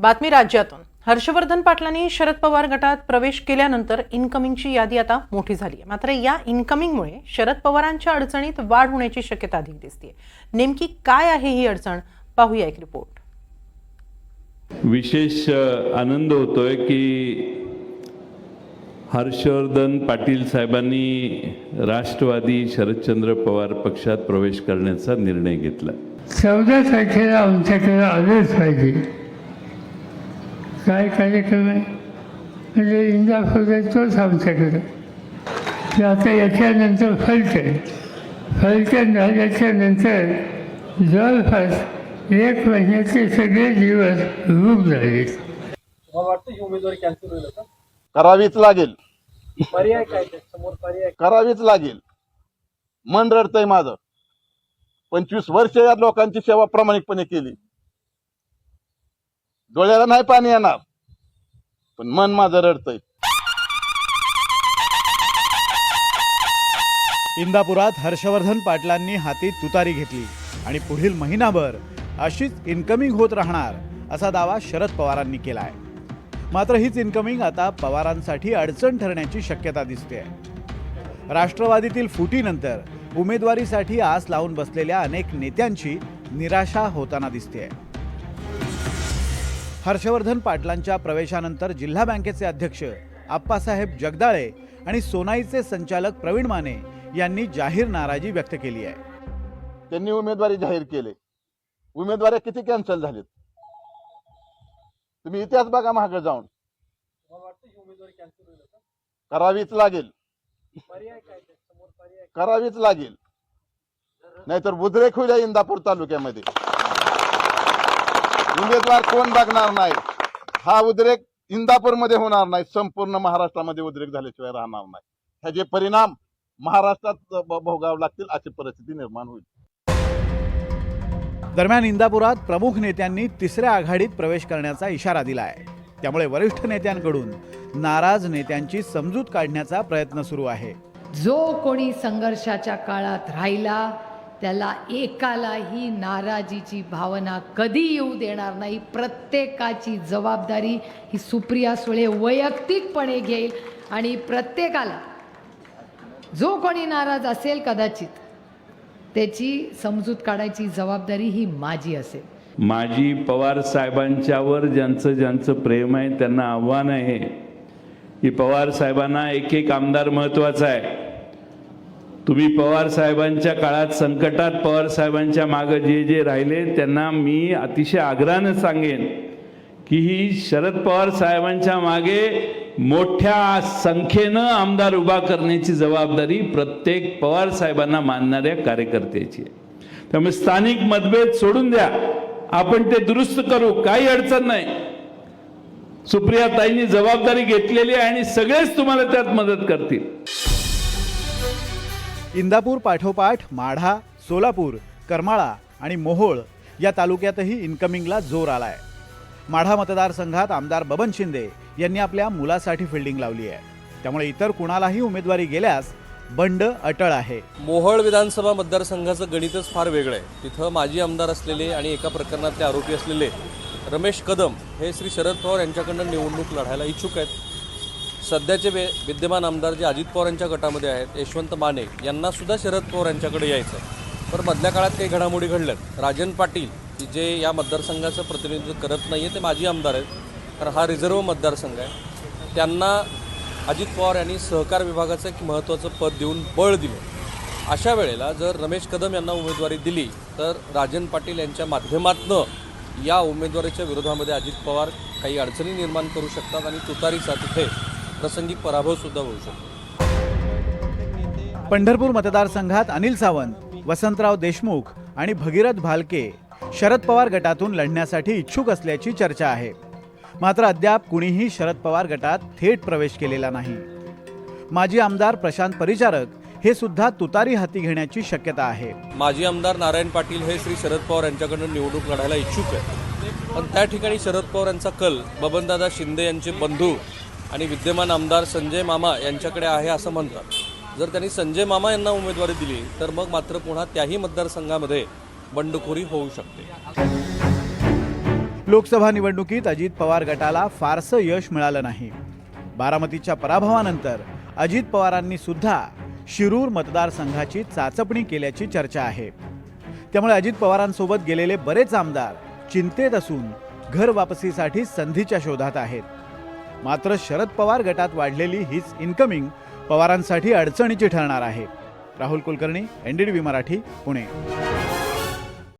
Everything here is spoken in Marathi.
बातमी राज्यातून. हर्षवर्धन पाटलांनी शरद पवार गटात प्रवेश केल्यानंतर इनकमिंगची यादी आता मोठी झाली आहे. मात्र या इनकमिंगमुळे शरद पवारांच्या अडचणीत वाढ होण्याची शक्यता अधिक दिसते नेमकी काय आहे ही अडचण? पाहूया एक रिपोर्ट विशेष आनंद होतोय की हर्षवर्धन पाटील साहेबांनी राष्ट्रवादी शरदचंद्र पवार पक्षात प्रवेश करण्याचा निर्णय घेतला. चौदा तारखेला आमच्याकडे आलेच पाहिजे काय कार्यक्रम आहे? म्हणजे इंदापूर तोच आमच्याकडं. ते आता याच्यानंतर फलटण फलटण झाल्याच्यानंतर जवळपास एक महिन्याचे सगळे दिवस रूप झाले करावीच लागेल. पर्याय काय समोर पर्याय करावीच लागेल. मन रडतंय माझं. पंचवीस वर्ष या लोकांची सेवा प्रामाणिकपणे केली. डोळ्याला नाही पाणी येणार. पण मन माझं रडतंय. इंदापुरात हर्षवर्धन पाटलांनी हाती तुतारी घेतली आणि पुढील महिनाभर अशीच इन्कमिंग होत राहणार असा दावा शरद पवारांनी केला आहे मात्र हीच इन्कमिंग आता पवारांसाठी अडचण ठरण्याची शक्यता दिसते राष्ट्रवादीतील फुटीनंतर उमेदवारीसाठी आस लावून बसलेल्या अनेक नेत्यांची निराशा होताना दिसते हर्षवर्धन पाटलांच्या प्रवेशानंतर जिल्हा बँकेचे अध्यक्ष आप्पासाहेब जगदाळे आणि सोनाईचे संचालक प्रवीण माने यांनी जाहीर नाराजी व्यक्त केली आहे. त्यांनी उमेदवारी जाहीर केले. उमेदवारी किती कॅन्सल झालीत? तुम्ही इतिहास बघा मागे जाऊन. करावीच लागेल. करावीच लागेल. नाहीतर बुद्रेक होईल इंदापूर तालुक्यामध्ये. उमेदवार कोण बघणार नाही? हा उद्रेक इंदापूरमध्ये होणार नाही. संपूर्ण महाराष्ट्रामध्ये उद्रेक झाल्याशिवाय राहणार नाही. ह्याचे परिणाम महाराष्ट्रात भोगावे लागतील अशी परिस्थिती निर्माण होईल. दरम्यान इंदापुरात प्रमुख नेत्यांनी तिसऱ्या आघाडीत प्रवेश करण्याचा इशारा दिला आहे त्यामुळे वरिष्ठ नेत्यांकडून नाराज नेत्यांची समजूत काढण्याचा प्रयत्न सुरू आहे. जो कोणी संघर्षाच्या काळात राहिला त्याला एकालाही नाराजीची भावना कधी येऊ देणार नाही. प्रत्येकाची जबाबदारी ही सुप्रिया सुळे वैयक्तिकपणे घेईल आणि प्रत्येकाला जो कोणी नाराज असेल कदाचित त्याची समजूत काढायची जबाबदारी ही माझी असेल. माझी पवार साहेबांच्यावर ज्यांचं ज्यांचं प्रेम आहे त्यांना आव्हान आहे. की पवार साहेबांना एक एक आमदार महत्त्वाचा आहे. तुम्ही पवार साहेबांच्या काळात संकटात पवार साहेबांच्या मागं जे जे राहिले त्यांना मी अतिशय आग्रहानं सांगेन की ही शरद पवार साहेबांच्या मागे मोठ्या संख्येनं आमदार उभा करण्याची जबाबदारी प्रत्येक पवार साहेबांना मानणाऱ्या कार्यकर्त्याची आहे. त्यामुळे स्थानिक मतभेद सोडून द्या. आपण ते दुरुस्त करू काही अडचण नाही. सुप्रिया ताईंनी जबाबदारी घेतलेली आहे आणि सगळेच तुम्हाला त्यात मदत करतील. इंदापूर पाठोपाठ माढा सोलापूर करमाळा आणि मोहोळ या तालुक्यातही इन्कमिंगला जोर आलाय. माढा मतदारसंघात आमदार बबन शिंदे यांनी आपल्या मुलासाठी फिल्डिंग लावली आहे. त्यामुळे इतर कुणालाही उमेदवारी गेल्यास बंड अटळ आहे. मोहोळ विधानसभा मतदारसंघाचं गणितच फार वेगळं आहे. तिथं माजी आमदार असलेले आणि एका प्रकरणातले आरोपी असलेले रमेश कदम हे श्री शरद पवार यांच्याकडनं निवडणूक लढायला इच्छुक आहेत. सध्याचे वे विद्यमान आमदार जे अजित पवार यांच्या गटामध्ये आहेत यशवंत माने यांनासुद्धा शरद पवार यांच्याकडे यायचं पण मधल्या काळात काही घडामोडी घडल्यात. राजन पाटील जे या मतदारसंघाचं प्रतिनिधित्व करत नाही आहे ते माजी आमदार आहेत. तर हा रिझर्व्ह मतदारसंघ आहे. त्यांना अजित पवार यांनी सहकार विभागाचं एक महत्त्वाचं पद देऊन बळ दिलं. अशा वेळेला जर रमेश कदम यांना उमेदवारी दिली तर राजन पाटील यांच्या माध्यमातनं या उमेदवारीच्या विरोधामध्ये अजित पवार काही अडचणी निर्माण करू शकतात आणि तुतारीचा तिथे प्रसंगी पराभवसुद्धा होऊ शकतो. पंढरपूर मतदारसंघात अनिल सावंत वसंतराव देशमुख आणि भगीरथ भालके शरद पवार गटातून लढण्यासाठी इच्छुक असल्याची चर्चा आहे. मात्र अद्याप कुणीही शरद पवार गटात थेट प्रवेश केलेला नाही. माजी आमदार प्रशांत परिचारक हे सुद्धा तुतारी हाती घेण्याची शक्यता आहे. माजी आमदार नारायण पाटील हे श्री शरद पवार यांच्याकडून निवडणूक लढायला इच्छुक आहेत. पण त्या ठिकाणी शरद पवार यांचा कल बबनदादा शिंदे यांचे बंधू आणि विद्यमान आमदार संजय मामा यांच्याकडे आहे असं म्हणतात. जर त्यांनी संजय मामा यांना उमेदवारी दिली तर मग मात्र पुन्हा त्याही मतदारसंघामध्ये बंडखोरी होऊ शकते. लोकसभा निवडणुकीत अजित पवार गटाला फारसं यश मिळालं नाही. बारामतीच्या पराभवानंतर अजित पवारांनी सुद्धा शिरूर मतदारसंघाची चाचपणी केल्याची चर्चा आहे. त्यामुळे अजित पवारांसोबत गेलेले बरेच आमदार चिंतेत असून घर वापसीसाठी संधीच्या शोधात आहेत. मात्र शरद पवार गटात वाढलेली हीच इन्कमिंग पवारांसाठी अडचणीची ठरणार आहे. राहुल कुलकर्णी एनडीटीव्ही मराठी पुणे.